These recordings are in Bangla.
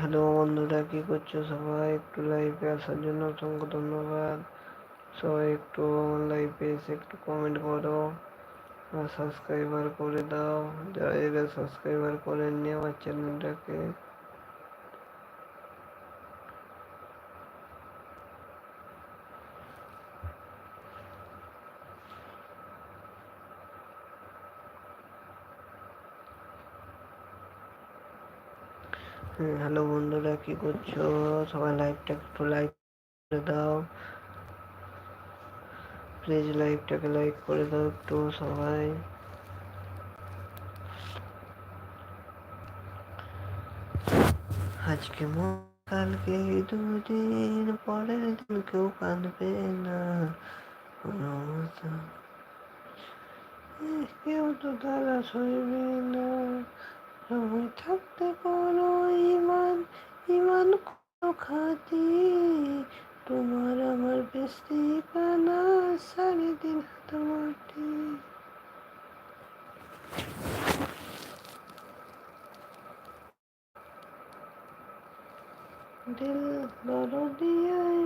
হ্যালো বন্ধুরা, কি করছ? সবাই একটু লাইভে আসার জন্য অসংখ্য ধন্যবাদ। সবাই একটু লাইভে এসে একটু কমেন্ট করো আর সাবস্ক্রাইবার করে দাও। যারা সাবস্ক্রাইবার করেননি আমার চ্যানেলটাকে হ্যালো বন্ধুরা, কি করছ? সবাই লাইভটা একটু লাইক করে দাও। প্লিজ লাইভটাকে লাইক করে দাও একটু সবাই। আজকে কালকে দুদিন পরের দিন কেউ কাঁদবে না। কেউ তো তারা সইবে না। সময় থাকতে কোনো ইমান ইমান কোনো খাতি তোমার আমার বেশি কানা সাড়ে দিন হাত মাটি। দিল দরদিয়ায়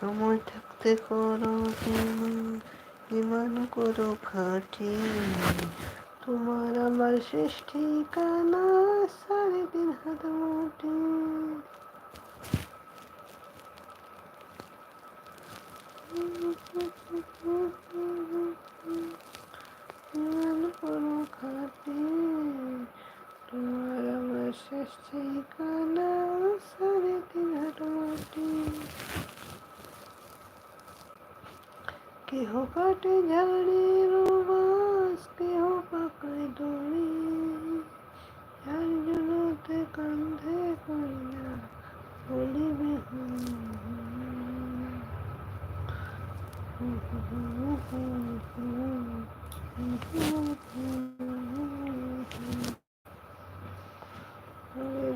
সময় থাকতে করো ইমান করো খাটি। তোমার আমার শেষ ঠিকানা সাড়ে তিন হাত করো খাটি। তোমার আমার শেষ ঠিকানা সাড়ে তিন হাত মোটে কেহ কাটে ঝাড়ের বাস কেহ পাকায় দড়ি। যার জন্যতে কান্ধে করি না বলিবে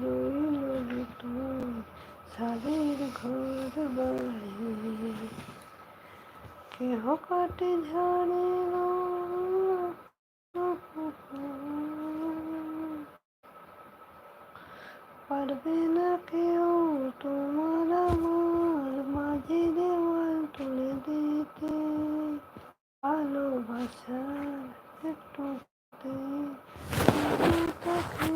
রইল সাদের ঘর বাড়ি কেহ কাটে ঝাড়ে পারবে না কেউ তোমার আমার মাঝে দেওয়াল তুলে দিতে। ভালোবাসার একটু তাকে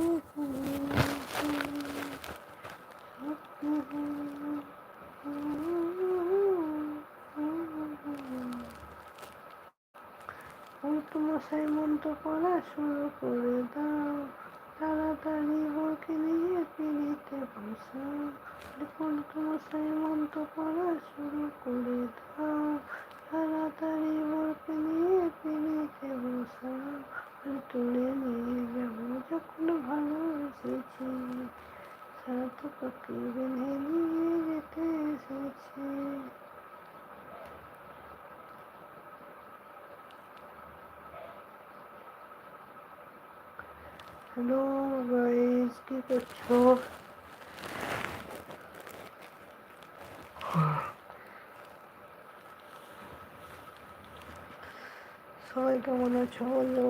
মশাই মন্ত্র পড়া শুরু করে দাও। তাড়াতাড়ি বউকে নিয়ে পিড়িতে বসাও মশাই মন্ত্র পড়া শুরু করে দাও। তাড়াতাড়ি বউকে নিয়ে পিড়িতে বসাও তুলে নিয়ে যাব যখন ভালো এসেছি সাত পাখি বেঁধে নিয়ে যেতে এসেছে। হ্যালো গাইস কি করছ? সবাই কেমন আছো বলো?